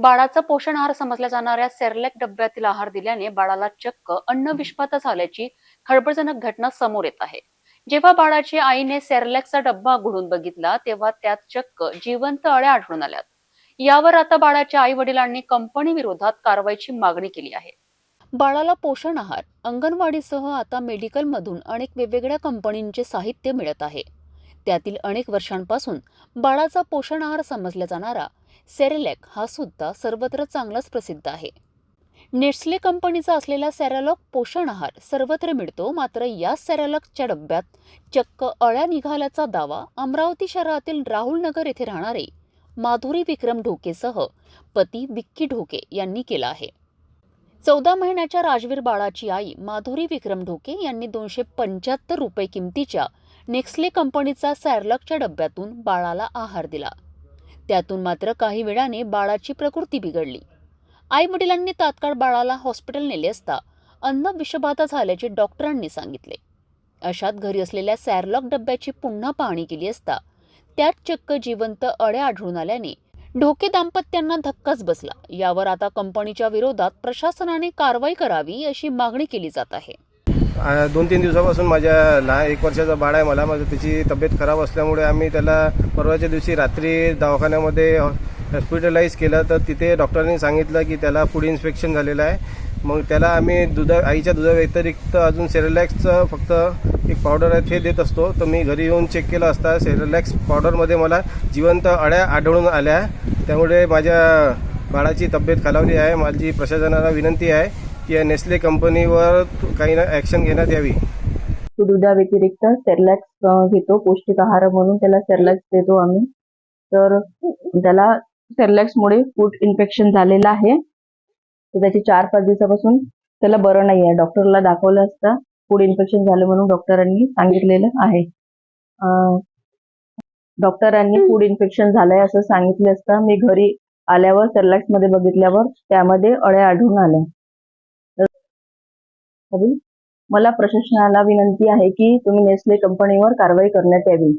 बाळाचा पोषण आहार समजल्या जाणाऱ्या सेरलॅक डब्यातील आहार दिल्याने बाळाला चक्क अन्न विषबाधा झाल्याची खळबळजनक घटना समोर येत आहे. जेव्हा बाळाची आईने सेरलॅकचा डब्बा उघडून बघितला तेव्हा त्यात चक्क जिवंत अळ्या आढळून आल्यात. यावर आता बाळाच्या आई वडिलांनी कंपनी विरोधात कारवाईची मागणी केली आहे. बाळाला पोषण आहार अंगणवाडीसह आता मेडिकलमधून अनेक वेगवेगळ्या कंपनींचे साहित्य मिळत आहे. त्यातील अनेक वर्षांपासून बाळाचा पोषण आहार समजला जाणारा सेरेलॅक हा सुद्धा सर्वत्र चांगलाच प्रसिद्ध आहे. नेस्ले कंपनीचा असलेला सेरालॉक पोषण आहार सर्वत्र मिळतो मात्र या सेरालॉकच्या डब्यात चक्क अळ्या निघाल्याचा दावा अमरावती शहरातील राहुल नगर येथे राहणारे माधुरी विक्रम ढोकेसह पती विक्की ढोके यांनी केला आहे. चौदा महिन्याच्या राजवीर बाळाची आई माधुरी विक्रम ढोके यांनी दोनशे पंच्याहत्तर रुपये किमतीच्या नेक्सले कंपनीचा सॅरलॉकच्या डब्यातून बाळाला आहार दिला. त्यातून मात्र काही वेळाने बाळाची प्रकृती बिघडली. आई वडिलांनी तात्काळ बाळाला हॉस्पिटल नेले असता अन्न विषबाधा झाल्याचे डॉक्टरांनी सांगितले. अशात घरी असलेल्या सॅरलॉक डब्याची पुन्हा पाहणी केली असता त्यात चक्क जिवंत अळे आढळून आल्याने ढोके दाम्पत्यांना धक्काच बसला. यावर आता कंपनीच्या विरोधात प्रशासनाने कारवाई करावी अशी मागणी केली जात आहे. दोन तीन दिवसापासून माझ्या लहान एक वर्षाचा बाळ आहे मला. माझं त्याची तब्येत खराब असल्यामुळे आम्ही त्याला परवाच्या दिवशी रात्री दवाखान्यामध्ये हॉस्पिटलाइज केलं. तर तिथे डॉक्टरांनी सांगितलं की त्याला फूड इन्फेक्शन झालेलं आहे. मग त्याला आम्ही दुधा आईच्या दुधाव्यतिरिक्त अजून सेरेलॅक्सचं फक्त एक पावडर आहे ते देत असतो. तर मी घरी येऊन चेक केलं असता. सेरेलॅक्स पावडरमध्ये मला जिवंत अळ्या आढळून आल्या. त्यामुळे माझ्या बाळाची तब्येत खालावली आहे. माझी प्रशासनाला विनंती आहे या नेस्ले कंपनीवर काही ना ॲक्शन घेण्यात यावी. दुधा दुधाव्यतिरिक्त सेरलॅक्स घेतो पौष्टिक आहार म्हणून त्याला सेरलॅक्स देतो आम्ही. तर त्याला सेरलॅक्समुळे फूड इन्फेक्शन झालेलं आहे. तर त्याची चार पाच दिवसापासून त्याला बरं नाही आहे डॉक्टरला दाखवलं असता फूड इन्फेक्शन झालं म्हणून डॉक्टरांनी सांगितलेलं आहे. डॉक्टरांनी फूड इन्फेक्शन झालंय असं सांगितलं असतं मी घरी आल्यावर सेरलॅक्समध्ये बघितल्यावर त्यामध्ये अळ्या आढळून आल्या. मला प्रशासनाला विनंती आहे की तुम्ही नेस्ले कंपनीवर कारवाई करण्यात यावी.